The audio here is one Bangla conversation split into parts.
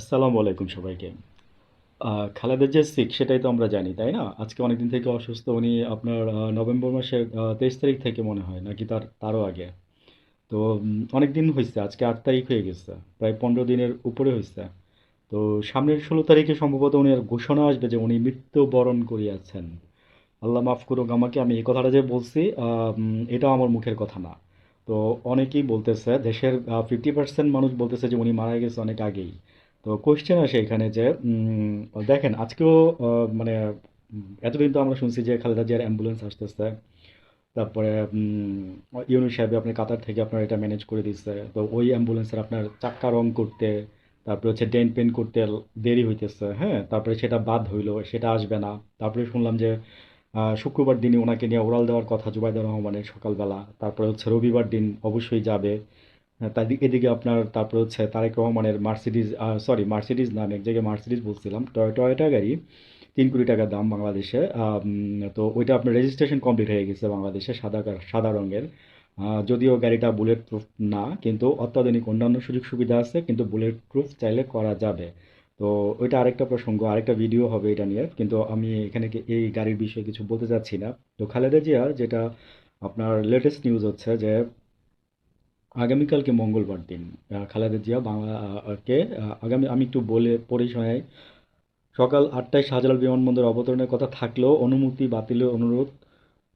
আসসালামু আলাইকুম সবাইকে। খালেদের যে সিক সেটাই তো আমরা জানি, তাই না? আজকে অনেকদিন থেকে অসুস্থ উনি আপনার নভেম্বর মাসের তেইশ তারিখ থেকে মনে হয় নাকি তার তারও আগে। তো অনেক দিন হয়েছে আজকে আট তারিখ হয়ে গেছে। প্রায় ১৫ দিনের উপরে হইছে। তো সামনের ১৬ তারিখে সম্ভবত উনি আর ঘোষণা আসবে যে উনি মৃত্যুবরণ করিয়াছেন। আল্লাহ মাফ করুক আমাকে আমি এই কথাটা যে বলছি এটাও আমার মুখের কথা না। তো অনেকেই বলতেছে দেশের ফিফটি পার্সেন্ট মানুষ বলতেছে যে উনি মারা গেছে অনেক আগেই। তো কোয়েশ্চেন আসে এখানে যে দেখেন আজকেও মানে এতদিন তো আমরা শুনছি যে খালেদা জিয়ার অ্যাম্বুলেন্স আসতেছে। তারপরে ইউনূস সাহেব আপনার কাতার থেকে আপনার এটা ম্যানেজ করে দিচ্ছে। তো ওই অ্যাম্বুলেন্সের আপনার চাক্কা রং করতে, তারপরে হচ্ছে ডেন পেন করতে দেরি হইতেছে, হ্যাঁ? তারপরে সেটা বাদ হইল, সেটা আসবে না। তারপরে শুনলাম যে শুক্রবার দিনই ওনাকে নিয়ে ওরাল দেওয়ার কথা জুবাইদুর রহমানের সকালবেলা। তারপরে হচ্ছে রবিবার দিন অবশ্যই যাবে। হ্যাঁ, এদিকে আপনার তারপরে হচ্ছে তারেক রহমানের মার্সিডিজ সরি মার্সিডিজ নাম এক জায়গায় মার্সিডিজ বলছিলাম। টয় টয়োটা গাড়ি ৳৩,০০,০০,০০০ দাম বাংলাদেশে। তো ওইটা আপনার রেজিস্ট্রেশন কমপ্লিট হয়ে গেছে বাংলাদেশে সাদা সাদা রঙের। যদিও গাড়িটা বুলেট প্রুফ না কিন্তু অত্যাধুনিক অন্যান্য সুযোগ সুবিধা আছে কিন্তু বুলেট প্রুফ চাইলে করা যাবে। তো ওইটা আরেকটা প্রসঙ্গ, আরেকটা ভিডিও হবে এটা নিয়ে। কিন্তু আমি এখানে এই গাড়ির বিষয়ে কিছু বলতে চাচ্ছি না। তো খালেদা জিয়ার যেটা আপনার লেটেস্ট নিউজ হচ্ছে যে আগামীকালকে মঙ্গলবার দিন খালেদা জিয়া বাংলা আ আ কে আ আগামী, আমি একটু বলে পড়ে শোনাই। সকাল আটটায় শাহজালাল বিমানবন্দরে অবতরণের কথা থাকলেও অনুমতি বাতিলের অনুরোধ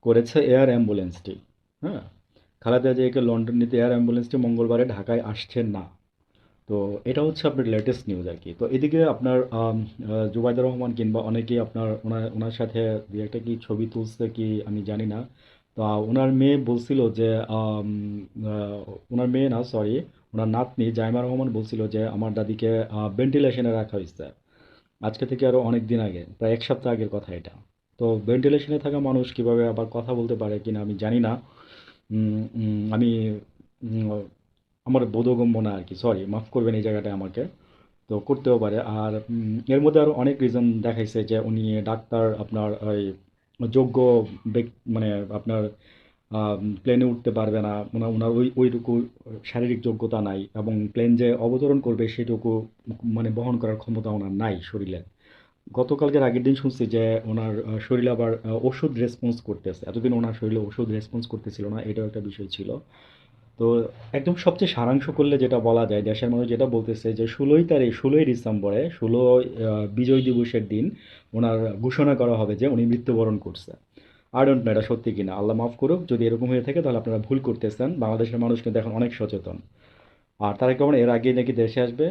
করেছে এয়ার অ্যাম্বুলেন্সটি। হ্যাঁ? খালেদা জিয়াকে লন্ডন নিতে এয়ার অ্যাম্বুলেন্সটি মঙ্গলবারে ঢাকায় আসছে না। তো এটা হচ্ছে আপনার লেটেস্ট নিউজ আর কি তো এদিকে আপনার জুবাইদুর রহমান কিংবা অনেকেই আপনার, ওনার ওনার সাথে ২ ১ টা কি ছবি তুলছে কি আমি জানি না। তো উনার মেয়ে বলছিল যে ওনার মেয়ে না সরি, ওনার নাতনি জাইমা রহমান বলছিল যে আমার দাদিকে ভেন্টিলেশনে রাখা হয়েছে আজকে থেকে আরও অনেক দিন আগে, প্রায় এক সপ্তাহ আগের কথা এটা। তো ভেন্টিলেশনে থাকা মানুষ কীভাবে আবার কথা বলতে পারে কিনা আমি জানি না। আমি আমার বোধগম্য না আর কি সরি মাফ করবেন এই জায়গাটায় আমাকে। তো করতেও পারে। আর এর মধ্যে আরও অনেক রিজন দেখাইছে যে উনি ডাক্তার আপনার ওই যোগ্য মানে আপনার প্লেনে উঠতে পারবে না। মানে ওনার ওই, ওইটুকু শারীরিক যোগ্যতা নাই এবং প্লেন যে অবতরণ করবে সেটুকু মানে বহন করার ক্ষমতা ওনার নাই শরীরে। গতকালকের আগের দিন শুনছি যে ওনার শরীরে আবার ওষুধ রেসপন্স করতেছে। এতদিন ওনার শরীরে ওষুধ রেসপন্স করতেছিল না। এটাও একটা বিষয় ছিল। তো একদম সবচেয়ে সারাংশ করলে যেটা বলা যায়, দেশের মানুষ যেটা বলতেছে যে ১৬ তারিখ ১৬ই ডিসেম্বরে ষোলো বিজয় দিবসের দিন ওনার ঘোষণা করা হবে যে উনি মৃত্যুবরণ করছে। আর ডোন্ট এটা সত্যি কিনা। আল্লাহ মাফ করুক। যদি এরকম হয়ে থাকে তাহলে আপনারা ভুল করতেছেন। বাংলাদেশের মানুষ কিন্তু এখন অনেক সচেতন। আর তারা কেমন এর আগেই নাকি দেশে আসবে।